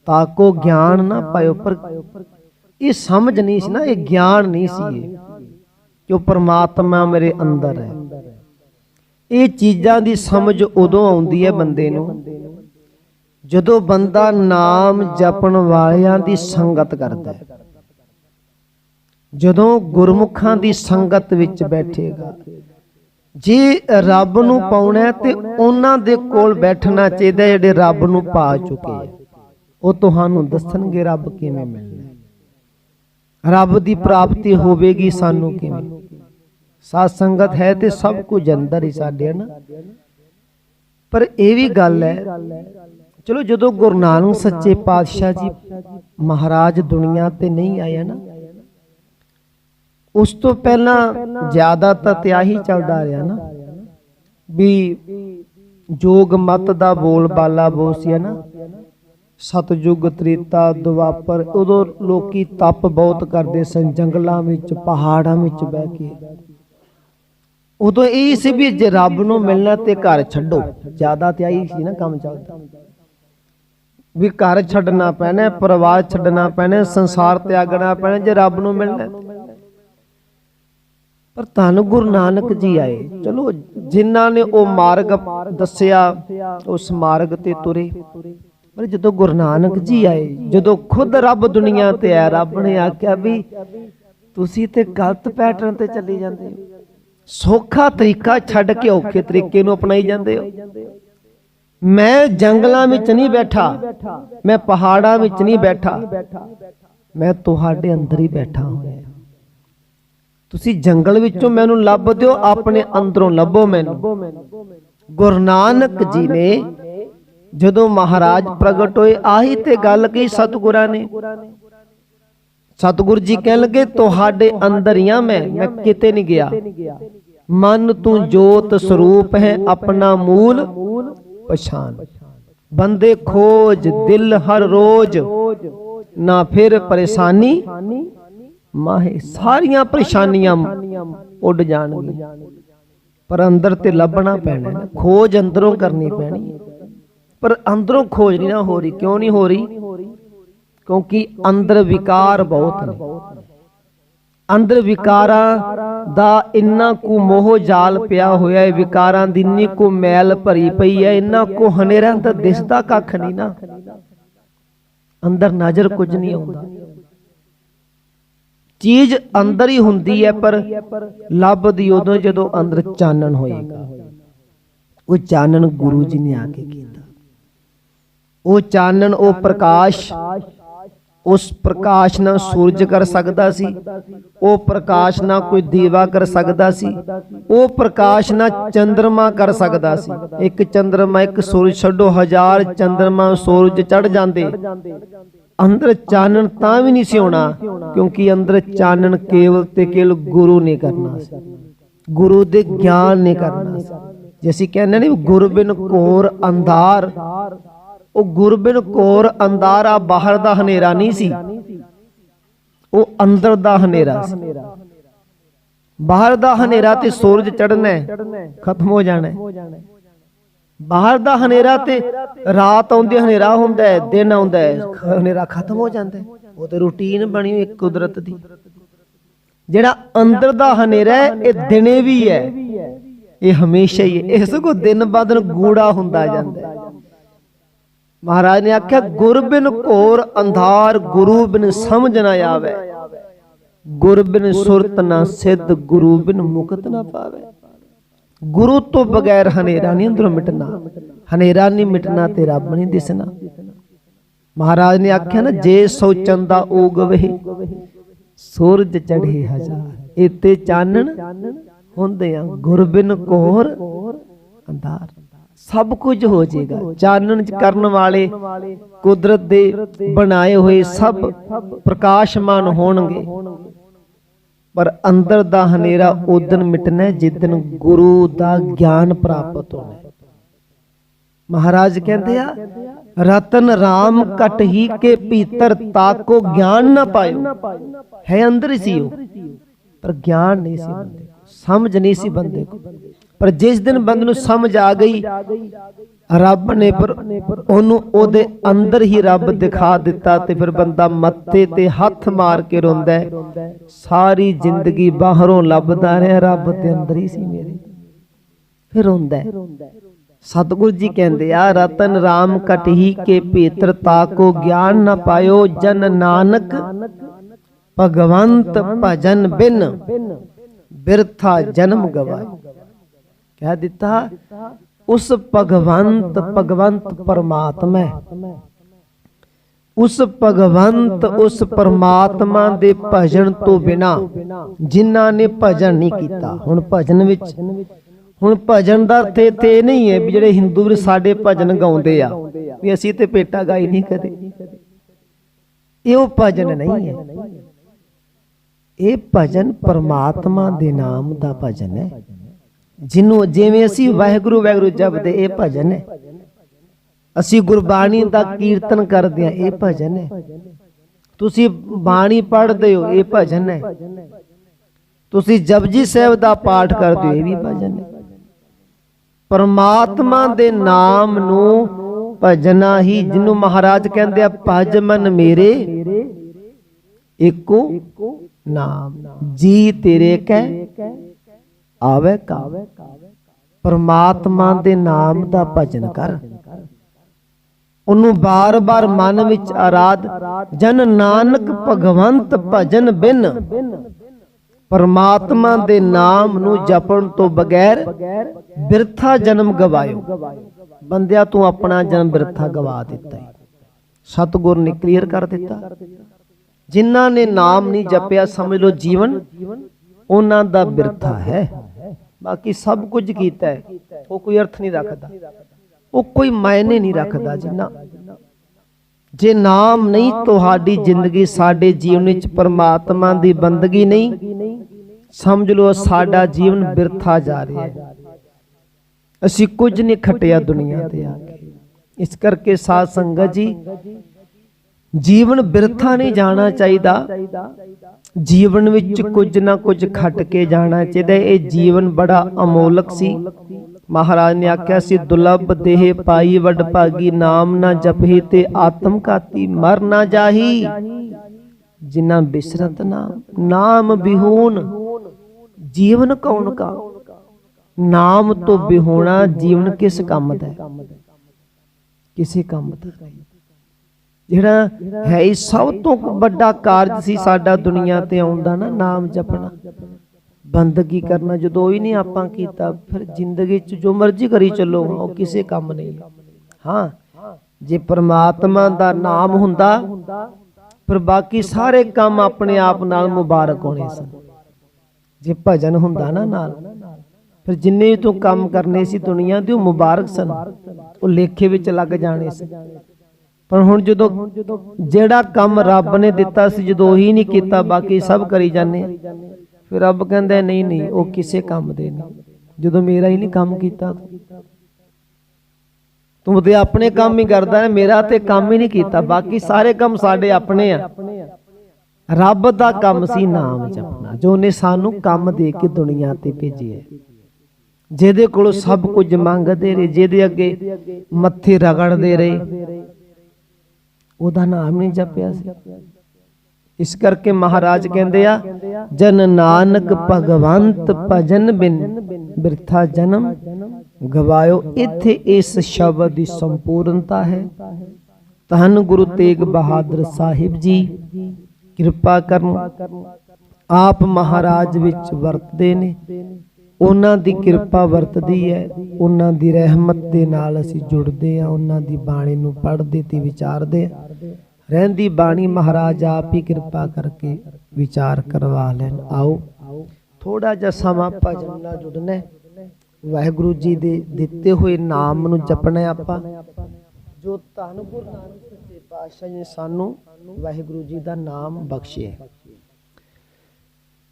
ਤਾਕੋ ਗਿਆਨ ਨਾ ਪਾਇਓ। ਪਰ ਇਹ ਸਮਝ ਨਹੀਂ ਸੀ ਨਾ, ਇਹ ਗਿਆਨ ਨਹੀਂ ਸੀ ਕਿ ਉਹ ਪਰਮਾਤਮਾ ਮੇਰੇ ਅੰਦਰ ਹੈ। ਇਹ ਚੀਜ਼ਾਂ ਦੀ ਸਮਝ ਉਦੋਂ ਆਉਂਦੀ ਹੈ ਬੰਦੇ ਨੂੰ ਜਦੋਂ ਬੰਦਾ ਨਾਮ ਜਪਣ ਵਾਲਿਆਂ ਦੀ ਸੰਗਤ ਕਰਦਾ ਹੈ। ਜਦੋਂ ਗੁਰਮੁਖਾਂ ਦੀ ਸੰਗਤ ਵਿੱਚ ਬੈਠੇਗਾ। ਜੇ ਰੱਬ ਨੂੰ ਪਾਉਣਾ ਤੇ ਉਹਨਾਂ ਦੇ ਕੋਲ ਬੈਠਣਾ ਚਾਹੀਦਾ ਜਿਹੜੇ ਰੱਬ ਨੂੰ ਪਾ ਚੁੱਕੇ ਆ। ਉਹ ਤੁਹਾਨੂੰ ਦੱਸਣਗੇ ਰੱਬ ਕਿਵੇਂ ਮਿਲਣਾ ਰੱਬ ਦੀ ਪ੍ਰਾਪਤੀ ਹੋਵੇਗੀ ਸਾਨੂੰ ਕਿਵੇਂ? ਸਾਧ ਸੰਗਤ ਹੈ ਤੇ ਸਭ ਕੁਝ ਅੰਦਰ ਹੀ ਸਾਡੇ ਹੈ ਪਰ ਇਹ ਵੀ ਗੱਲ ਹੈ, ਚਲੋ ਜਦੋਂ ਗੁਰੂ ਨਾਨਕ ਸੱਚੇ ਪਾਤਸ਼ਾਹ ਜੀ ਮਹਾਰਾਜ ਦੁਨੀਆ ਤੇ ਨਹੀਂ ਆਏ ਨਾ ਉਸ ਤੋਂ ਪਹਿਲਾਂ ਜ਼ਿਆਦਾਤਰ ਤੇ ਆਹੀ ਚੱਲਦਾ ਰਿਹਾ ਨਾ, ਵੀ ਜੋਗ ਮਤ ਦਾ ਬੋਲ ਬਾਲਾ ਬੋਸੀਆ ਨਾ ਸਤਜੁਗ ਤ੍ਰੇਤਾ ਦੁਆਪਰ ਉਦੋਂ ਲੋਕੀ ਤਪ ਬਹੁਤ ਕਰਦੇ ਸਨ, ਜੰਗਲਾਂ ਵਿੱਚ, ਪਹਾੜਾਂ ਵਿੱਚ ਬਹਿ ਕੇ। ਉਦੋਂ ਇਹ ਸੀ ਵੀ ਜੇ ਰੱਬ ਨੂੰ ਮਿਲਣਾ ਤੇ ਘਰ ਛੱਡੋ। ਜ਼ਿਆਦਾ ਤੇ ਆਹੀ ਸੀ ਨਾ ਕੰਮ ਚੱਲਦਾ। ਵੀ ਘਰ ਛੱਡਣਾ ਪੈਣਾ ਪਰਿਵਾਰ ਛੱਡਣਾ ਪੈਣਾ ਸੰਸਾਰ ਤਿਆਗਣਾ ਪੈਣਾ ਜੇ ਰੱਬ ਨੂੰ ਮਿਲਣਾ। ਪਰ ਧੰਨ ਗੁਰੂ ਨਾਨਕ ਜੀ ਆਏ। ਚਲੋ ਜਿਨ੍ਹਾਂ ਨੇ ਉਹ ਮਾਰਗ ਦੱਸਿਆ ਉਸ ਮਾਰਗ ਤੇ ਤੁਰੇ। ਪਰ ਜਦੋਂ ਗੁਰੂ ਨਾਨਕ ਜੀ ਆਏ ਜਦੋਂ ਖੁਦ ਰੱਬ ਦੁਨੀਆ ਤੇ ਆਇਆ ਰੱਬ ਨੇ ਆਖਿਆ ਵੀ ਤੁਸੀਂ ਤੇ ਗਲਤ ਪੈਟਰਨ ਤੇ ਚੱਲੀ ਜਾਂਦੇ ਹੋ। ਸੌਖਾ ਤਰੀਕਾ ਛੱਡ ਕੇ ਔਖੇ ਤਰੀਕੇ ਨੂੰ ਅਪਣਾਈ ਜਾਂਦੇ ਹੋ। ਮੈਂ ਜੰਗਲਾਂ ਵਿੱਚ ਨਹੀਂ ਬੈਠਾ, ਮੈਂ ਪਹਾੜਾਂ ਵਿੱਚ ਨਹੀਂ ਬੈਠਾ, ਮੈਂ ਤੁਹਾਡੇ ਅੰਦਰ ਹੀ ਬੈਠਾ ਹੋਇਆ ਤੁਸੀਂ ਜੰਗਲ ਵਿੱਚੋਂ ਮੈਨੂੰ ਲੱਭਦੇ ਹੋ ਆਪਣੇ ਅੰਦਰੋਂ ਲੱਭੋ ਮੈਨੂੰ। ਗੁਰੂ ਨਾਨਕ ਜੀ ਨੇ ਜਦੋਂ ਮਹਾਰਾਜ ਪ੍ਰਗਟ ਹੋਏ, ਆਹੀ ਤੇ ਗੱਲ ਕਹੀ ਸਤਿਗੁਰਾਂ ਨੇ ਸਤਿਗੁਰ ਜੀ ਕਹਿਣ ਲੱਗੇ, ਤੁਹਾਡੇ ਅੰਦਰ ਹੀ ਆ ਮੈਂ ਮੈਂ ਕਿਤੇ ਨਹੀਂ ਗਿਆ। ਮਨ ਤੂੰ ਜੋਤ ਸਰੂਪ ਹੈ, ਆਪਣਾ ਮੂਲ ਪਛਾਨ ਬੰਦੇ ਖੋਜ, ਦਿਲ ਹਰ ਰੋਜ਼, ਨਾ ਫਿਰ ਪਰੇਸ਼ਾਨੀ, ਮਾਹੇ, ਸਾਰੀਆਂ ਪਰੇਸ਼ਾਨੀਆਂ ਉੱਡ ਜਾਣਗੀਆਂ। ਪਰ ਅੰਦਰ ਤੇ ਲੱਭਣਾ ਪੈਣਾ ਖੋਜ ਅੰਦਰੋਂ ਕਰਨੀ ਪੈਣੀ ਪਰ ਅੰਦਰੋਂ ਖੋਜ ਨਹੀਂ ਨਾ ਹੋ ਰਹੀ, ਕਿਉਂ ਨਹੀਂ ਹੋ ਰਹੀ? ਕਿਉਂਕਿ ਅੰਦਰ ਵਿਕਾਰ ਬਹੁਤ ਨੇ। ਅੰਦਰ ਵਿਕਾਰਾਂ ਦਾ ਇੰਨਾ ਕੁ ਮੋਹ ਜਾਲ ਪਿਆ ਹੋਇਆ ਹੈ, ਵਿਕਾਰਾਂ ਦੀ ਇੰਨੀ ਕੁ ਮੈਲ ਭਰੀ ਪਈ ਹੈ, ਇੰਨਾ ਕੁ ਹਨੇਰਾ ਤਾਂ ਦਿਸਦਾ ਕੱਖ ਨਹੀਂ ਨਾ। ਅੰਦਰ ਨਜ਼ਰ ਕੁਝ ਨਹੀਂ ਆਉਂਦਾ। ਚੀਜ਼ ਅੰਦਰ ਹੀ ਹੁੰਦੀ ਹੈ, ਪਰ ਲੱਭਦੀ ਉਦੋਂ ਜਦੋਂ ਅੰਦਰ ਚਾਨਣ ਹੋਏਗਾ। ਉਹ ਚਾਨਣ ਗੁਰੂ ਜੀ ਨੇ ਆ ਕੇ ਕੀਤਾ। ਉਹ ਚਾਨਣ, ਉਹ ਪ੍ਰਕਾਸ਼ ਉਸ ਪ੍ਰਕਾਸ਼ ਨਾਲ ਸੂਰਜ ਕਰ ਸਕਦਾ ਸੀ। ਉਹ ਪ੍ਰਕਾਸ਼ ਨਾਲ ਕੋਈ ਦੀਵਾ ਕਰ ਸਕਦਾ ਸੀ। ਉਹ ਪ੍ਰਕਾਸ਼ ਨਾਲ ਚੰ드ਰਮਾ ਕਰ ਸਕਦਾ ਸੀ। ਇੱਕ ਚੰ드ਰਮਾ ਇੱਕ ਸੂਰਜ ਛੱਡੋ ਹਜ਼ਾਰ ਚੰ드ਰਮਾ ਸੂਰਜ ਚੜ ਜਾਂਦੇ। ਅੰਦਰ ਚਾਨਣ ਤਾਂ ਵੀ ਨਹੀਂ ਸੀ ਹੋਣਾ ਕਿਉਂਕਿ ਅੰਦਰ ਚਾਨਣ ਕੇਵਲ ਤੇ ਕੇਵਲ ਗੁਰੂ ਨੇ ਕਰਨਾ ਸੀ। ਗੁਰੂ ਦੇ ਗਿਆਨ ਨੇ ਕਰਨਾ ਸੀ। ਜਿਵੇਂ ਕਹਿੰਦੇ ਨੇ ਗੁਰੂ ਬਿਨ ਕੋਰ ਅੰਧਾਰ। ਉਹ ਗੁਰਬਿਨ ਘੋਰ ਅੰਦਾਰਾ ਬਾਹਰ ਦਾ ਹਨੇਰਾ ਨਹੀਂ ਸੀ। ਉਹ ਅੰਦਰ ਦਾ ਹਨੇਰਾ ਸੀ। ਬਾਹਰ ਦਾ ਹਨੇਰਾ ਤੇ ਸੂਰਜ ਚੜਨਾ ਖਤਮ ਹੋ ਜਾਣਾ ਬਾਹਰ ਦਾ ਹਨੇਰਾ ਤੇ ਰਾਤ ਆਉਂਦੀ ਹਨੇਰਾ ਹੁੰਦਾ ਹੈ, ਦਿਨ ਆਉਂਦਾ ਹੈ, ਹਨੇਰਾ ਖਤਮ ਹੋ ਜਾਂਦਾ ਹੈ। ਉਹ ਤੇ ਰੂਟੀਨ ਬਣੀ ਹੋਈ ਕੁਦਰਤ ਦੀ। ਜਿਹੜਾ ਅੰਦਰ ਦਾ ਹਨੇਰਾ ਹੈ, ਇਹ ਦਿਨੇ ਵੀ ਹੈ। ਇਹ ਹਮੇਸ਼ਾ ਹੀ ਹੈ। ਇਸ ਕੋ ਦਿਨ ਬਦਨ ਗੂੜਾ ਹੁੰਦਾ ਜਾਂਦਾ ਹੈ। ਮਹਾਰਾਜ ਨੇ ਆਖਿਆ ਗੁਰ ਬਿਨ ਘੋਰ ਅੰਧਾਰ ਗੁਰੂ ਬਿਨ ਸਮਝ ਨਾ ਆਵੇ। ਗੁਰ ਬਿਨ ਸੁਰਤ ਨਾ ਸਿੱਧ ਗੁਰੂ ਬਿਨ ਮੁਕਤ ਨਾ ਪਾਵੇ। ਗੁਰੂ ਤੋਂ ਬਗੈਰ ਹਨੇਰਾ ਨਹੀਂ ਅੰਦਰੋਂ ਮਿਟਣਾ। ਹਨੇਰਾ ਨਹੀਂ ਮਿਟਣਾ ਤੇ ਰੱਬ ਨਹੀਂ ਦਿਸਣਾ। ਮਹਾਰਾਜ ਨੇ ਆਖਿਆ ਨਾ, ਜੇ ਸੋ ਚੰਦਾ ਉਗਵੇ, ਸੂਰਜ ਚੜ੍ਹੇ ਹਜ਼ਾਰ। ਇਤੇ ਚਾਨਣ ਹੁੰਦੇ ਆ। ਗੁਰਬਿਨ ਬਿਨ ਅੰਧਾਰ। ਸਭ ਕੁਝ ਹੋ ਜਾਏਗਾ। ਚਾਨਣ ਚ ਕਰਨ ਵਾਲੇ ਕੁਦਰਤ ਦੇ ਬਣਾਏ ਹੋਏ ਸਭ ਪ੍ਰਕਾਸ਼ਮਾਨ ਹੋਣਗੇ। ਪਰ ਅੰਦਰ ਦਾ ਹਨੇਰਾ ਉਦਨ ਮਿਟਣਾ ਜਿੱਦਨ ਗੁਰੂ ਦਾ ਗਿਆਨ ਪ੍ਰਾਪਤ ਹੋਣਾ। ਮਹਾਰਾਜ ਕਹਿੰਦੇ ਆ ਰਤਨ ਰਾਮ ਕਟ ਹੀ ਕੇ ਭੀਤਰ ਤਾਕੋ ਗਿਆਨ ਨਾ ਪਾਇਓ। ਹੈ ਅੰਦਰ ਹੀ ਸੀ ਉਹ। ਪਰ ਗਿਆਨ ਨਹੀਂ ਸੀ ਬੰਦੇ ਸਮਝ ਨਹੀਂ ਸੀ ਬੰਦੇ ਕੋ ਪਰ ਜਿਸ ਦਿਨ ਬੰਦੇ ਨੂੰ ਸਮਝ ਆ ਗਈ ਰੱਬ ਨੇ ਪਰ ਉਹਨੂੰ ਉਹਦੇ ਅੰਦਰ ਹੀ ਰੱਬ ਦਿਖਾ ਦਿੱਤਾ ਤੇ ਫਿਰ ਬੰਦਾ ਮੱਥੇ ਤੇ ਹੱਥ ਮਾਰ ਕੇ ਰੋਂਦਾ ਸਾਰੀ ਜ਼ਿੰਦਗੀ ਬਾਹਰੋਂ ਲੱਭਦਾ ਰਿਹਾ ਰੱਬ ਤੇ ਅੰਦਰ ਹੀ ਸੀ ਮੇਰੇ। ਫਿਰ ਰੋਂਦਾ ਸਤਿਗੁਰੂ ਜੀ ਕਹਿੰਦੇ ਆ ਰਤਨ ਰਾਮ ਕਟਹੀ ਕੇ ਭੀਤਰ ਤਾਕੋ ਗਿਆਨ ਨਾ ਪਾਇਓ ਜਨ ਨਾਨਕ ਭਗਵੰਤ ਭਜਨ ਬਿਨ ਬਿਰਥਾ ਜਨਮ ਗਵਾਏ। ਕਹਿ ਦਿੱਤਾ, ਉਸ ਭਗਵੰਤ ਭਗਵੰਤ ਪਰਮਾਤਮਾ ਉਸ ਭਗਵੰਤ ਉਸ ਪਰਮਾਤਮਾ ਦੇ ਭਜਨ ਤੋਂ ਬਿਨਾ ਜਿਨ੍ਹਾਂ ਨੇ ਭਜਨ ਨਹੀਂ ਕੀਤਾ। ਹੁਣ ਭਜਨ ਵਿੱਚ, ਹੁਣ ਭਜਨ ਦਾ ਅਰਥ ਤੇ ਨਹੀਂ ਹੈ ਵੀ ਜਿਹੜੇ ਹਿੰਦੂ ਵੀ ਸਾਡੇ ਭਜਨ ਗਾਉਂਦੇ ਆ, ਵੀ ਅਸੀਂ ਤੇ ਪੇਟਾ ਗਾਈ ਨਹੀਂ ਕਦੇ। ਇਹ ਉਹ ਭਜਨ ਨਹੀਂ ਹੈ। ਇਹ ਭਜਨ ਪਰਮਾਤਮਾ ਦੇ ਨਾਮ ਦਾ ਭਜਨ ਹੈ। ਜਿਹਨੂੰ ਜਿਵੇਂ ਅਸੀਂ ਵਾਹਿਗੁਰੂ ਵਾਹਿਗੁਰੂ ਜਪਦੇ ਇਹ ਭਜਨ ਹੈ ਅਸੀਂ ਗੁਰਬਾਣੀ ਦਾ ਕੀਰਤਨ ਕਰਦੇ ਹਾਂ ਇਹ ਭਜਨ ਹੈ ਤੁਸੀਂ ਬਾਣੀ ਪੜ੍ਹਦੇ ਹੋ ਇਹ ਭਜਨ ਹੈ ਤੁਸੀਂ ਜਪਜੀ ਸਾਹਿਬ ਦਾ ਪਾਠ ਕਰਦੇ ਹੋ ਇਹ ਵੀ ਭਜਨ ਹੈ ਪਰਮਾਤਮਾ ਦੇ ਨਾਮ ਨੂੰ ਭਜਨਾ ਹੀ ਜਿਹਨੂੰ ਮਹਾਰਾਜ ਕਹਿੰਦੇ ਆ ਭਜ ਮਨ ਮੇਰੇ ਇੱਕੋ ਨਾਮ ਜੀ ਤੇਰੇ ਕੈ ਆਵੇ ਕਾ। ਪਰਮਾਤਮਾ ਦੇ ਨਾਮ ਦਾ ਭਜਨ ਕਰ। ਉਹਨੂੰ ਬਾਰ-ਬਾਰ ਮਨ ਵਿੱਚ ਆਰਾਧ। ਜਨ ਨਾਨਕ ਭਗਵੰਤ ਭਜਨ ਬਿਨ। ਪਰਮਾਤਮਾ ਦੇ ਨਾਮ ਨੂੰ ਜਪਣ ਤੋਂ ਬਗੈਰ ਬਿਰਥਾ ਜਨਮ ਗਵਾਇਓ। ਬੰਦਿਆ ਤੂੰ ਆਪਣਾ ਜਨਮ ਬਿਰਥਾ ਗਵਾ ਦਿੱਤਾ ਹੈ ਸਤਿਗੁਰ ਨੇ ਕਲੀਅਰ ਕਰ ਦਿੱਤਾ। ਜਿਨ੍ਹਾਂ ਨੇ ਨਾਮ ਨਹੀਂ ਜਪਿਆ, ਸਮਝ ਲਓ ਜੀਵਨ, ਉਹਨਾਂ ਦਾ ਬਿਰਥਾ ਹੈ। ਬਾਕੀ ਸਭ ਕੁਝ ਕੀਤਾ ਹੈ। ਉਹ ਕੋਈ ਅਰਥ ਨਹੀਂ ਰੱਖਦਾ। ਉਹ ਕੋਈ ਮਾਇਨੇ ਨਹੀਂ ਰੱਖਦਾ ਜਿੰਨਾ। ਜੇ ਨਾਮ ਨਹੀਂ ਤੁਹਾਡੀ ਜ਼ਿੰਦਗੀ ਸਾਡੇ ਜੀਵਨ ਵਿੱਚ ਪਰਮਾਤਮਾ ਦੀ ਬੰਦਗੀ ਨਹੀਂ। ਸਮਝ ਲਓ ਸਾਡਾ ਜੀਵਨ ਬਿਰਥਾ ਜਾ ਰਿਹਾ ਹੈ। ਅਸੀਂ ਕੁਝ ਨਹੀਂ ਖਟਿਆ ਦੁਨੀਆ ਤੇ ਆ ਕੇ। ਇਸ ਕਰਕੇ ਸਾਧ ਸੰਗਤ ਜੀ ਜੀਵਨ ਬਿਰਥਾ ਨਹੀਂ ਜਾਣਾ ਚਾਹੀਦਾ। ਜੀਵਨ ਵਿੱਚ ਕੁਝ ਨਾ ਕੁਝ ਖੱਟ ਕੇ ਜਾਣਾ ਚਾਹੀਦਾ। ਇਹ ਜੀਵਨ ਬੜਾ ਅਮੋਲਕ ਸੀ। ਮਹਾਰਾਜ ਨੇ ਆਖਿਆ ਸੀ ਦੁਲਬ ਦੇਹ ਪਾਈ ਵਡ ਭਾਗੀ ਨਾਮ ਨਾ ਜਪੇ ਤੇ ਆਤਮ ਘਾਤੀ ਮਰ ਨਾ ਜਾਹੀ। ਜਿਨ੍ਹਾਂ ਬਿਸਰਤ ਨਾਮ। ਨਾਮ। ਬਿਹੂਨ। ਜੀਵਨ ਕੌਣ ਕਾ? ਨਾਮ ਤੋਂ ਬਿਹੋਣਾ ਜੀਵਨ ਕਿਸ ਕੰਮ ਦਾ ਹੈ? ਕਿਸੇ ਕੰਮ ਦਾ ਨਹੀਂ ਜਿਹੜਾ ਹੈ ਹੀ ਸਭ ਤੋਂ ਵੱਡਾ ਕਾਰਜ ਸੀ ਸਾਡਾ ਦੁਨੀਆ ਤੇ ਆਉਂਦਾ ਨਾ, ਨਾਮ ਜਪਣਾ। ਬੰਦਗੀ ਕਰਨਾ, ਜਦੋਂ ਹੀ ਨਹੀਂ ਆਪਾਂ ਕੀਤਾ, ਫਿਰ ਜ਼ਿੰਦਗੀ 'ਚ ਜੋ ਮਰਜ਼ੀ ਕਰੀ ਚੱਲੋ ਉਹ ਕਿਸੇ ਕੰਮ ਨਹੀਂ। ਹਾਂ, ਜੇ ਪਰਮਾਤਮਾ ਦਾ ਨਾਮ ਹੁੰਦਾ, ਫਿਰ ਬਾਕੀ ਸਾਰੇ ਕੰਮ ਆਪਣੇ ਆਪ ਨਾਲ ਮੁਬਾਰਕ ਹੋਣੇ ਸਨ। ਜੇ ਭਜਨ ਹੁੰਦਾ ਨਾ ਨਾਲ, ਫਿਰ ਜਿੰਨੇ ਵੀ ਤੂੰ ਕੰਮ ਕਰਨੇ ਸੀ ਦੁਨੀਆ ਦੇ, ਉਹ ਮੁਬਾਰਕ ਸਨ। ਉਹ ਲੇਖੇ ਵਿੱਚ ਲੱਗ ਜਾਣੇ ਸੀ ਪਰ ਹੁਣ ਜਦੋਂ ਜਿਹੜਾ ਕੰਮ ਰੱਬ ਨੇ ਦਿੱਤਾ ਸੀ, ਜਦੋਂ ਉਹੀ ਨਹੀਂ ਕੀਤਾ, ਬਾਕੀ ਸਭ ਕਰੀ ਜਾਂਦੇ ਫਿਰ ਰੱਬ ਕਹਿੰਦਾ, ਨਹੀਂ ਨਹੀਂ, ਉਹ ਕਿਸੇ ਕੰਮ ਦੇ ਨਹੀਂ। ਜਦੋਂ ਮੇਰਾ ਹੀ ਨਹੀਂ ਕੰਮ ਕੀਤਾ ਤੂੰ। ਤੇ ਆਪਣੇ ਕੰਮ ਹੀ ਕਰਦਾ ਹੈ ਮੇਰਾ ਤੇ ਕੰਮ ਹੀ ਨਹੀਂ ਕੀਤਾ, ਬਾਕੀ ਸਾਰੇ ਕੰਮ ਸਾਡੇ ਆਪਣੇ ਆ। ਰੱਬ ਦਾ ਕੰਮ ਸੀ ਨਾਮ ਜਪਣਾ, ਜੋ ਨੇ ਸਾਨੂੰ ਕੰਮ ਦੇ ਕੇ ਦੁਨੀਆ ਤੇ ਭੇਜਿਆ। ਜਿਹਦੇ ਕੋਲੋਂ ਸਭ ਕੁਝ ਮੰਗਦੇ ਰਹੇ, ਜਿਹਦੇ ਅੱਗੇ ਮੱਥੇ ਰਗੜਦੇ ਰਹੇ ਉਹਦਾ ਨਾਮ ਨਹੀਂ ਜਪਿਆ ਸੀ। ਇਸ ਕਰਕੇ ਮਹਾਰਾਜ ਕਹਿੰਦੇ ਆ, ਜਨ ਨਾਨਕ ਭਗਵੰਤ ਭਜਨ ਬਿਨ ਬਿਰਥਾ ਜਨਮ, ਗਵਾਇਓ ਇੱਥੇ ਇਸ ਸ਼ਬਦ ਦੀ ਸੰਪੂਰਨਤਾ ਹੈ। ਧੰਨ ਗੁਰੂ ਤੇਗ ਬਹਾਦਰ ਸਾਹਿਬ ਜੀ, ਕਿਰਪਾ ਕਰਨ, ਆਪ ਮਹਾਰਾਜ ਵਿੱਚ ਵਰਤਦੇ ਨੇ। ਉਹਨਾਂ ਦੀ ਕਿਰਪਾ ਵਰਤਦੀ ਹੈ। ਉਹਨਾਂ ਦੀ ਰਹਿਮਤ ਦੇ ਨਾਲ ਅਸੀਂ ਜੁੜਦੇ ਆ ਉਹਨਾਂ ਦੀ ਬਾਣੀ ਨੂੰ ਪੜ੍ਹਦੇ ਤੇ ਵਿਚਾਰਦੇ ਆ ਰਹਿੰਦੀ ਬਾਣੀ ਮਹਾਰਾਜ ਆਪ ਹੀ ਕਿਰਪਾ ਕਰਕੇ ਵਿਚਾਰ ਕਰਵਾ ਲੈਣ। ਆਓ ਥੋੜਾ ਜਿਹਾ ਸਮਾਂ ਭਜਨ ਨਾਲ ਜੁੜਨਾ। ਵਾਹਿਗੁਰੂ ਜੀ ਦੇ ਦਿੱਤੇ ਹੋਏ ਨਾਮ ਨੂੰ ਜਪਣਾ ਆਪਾਂ। ਜੋ ਧੰਨ ਗੁਰੂ ਨਾਨਕ ਸੱਚੇ ਪਾਤਸ਼ਾਹ ਜੀ ਨੇ ਸਾਨੂੰ ਵਾਹਿਗੁਰੂ ਜੀ ਦਾ ਨਾਮ ਬਖਸ਼ਿਆ।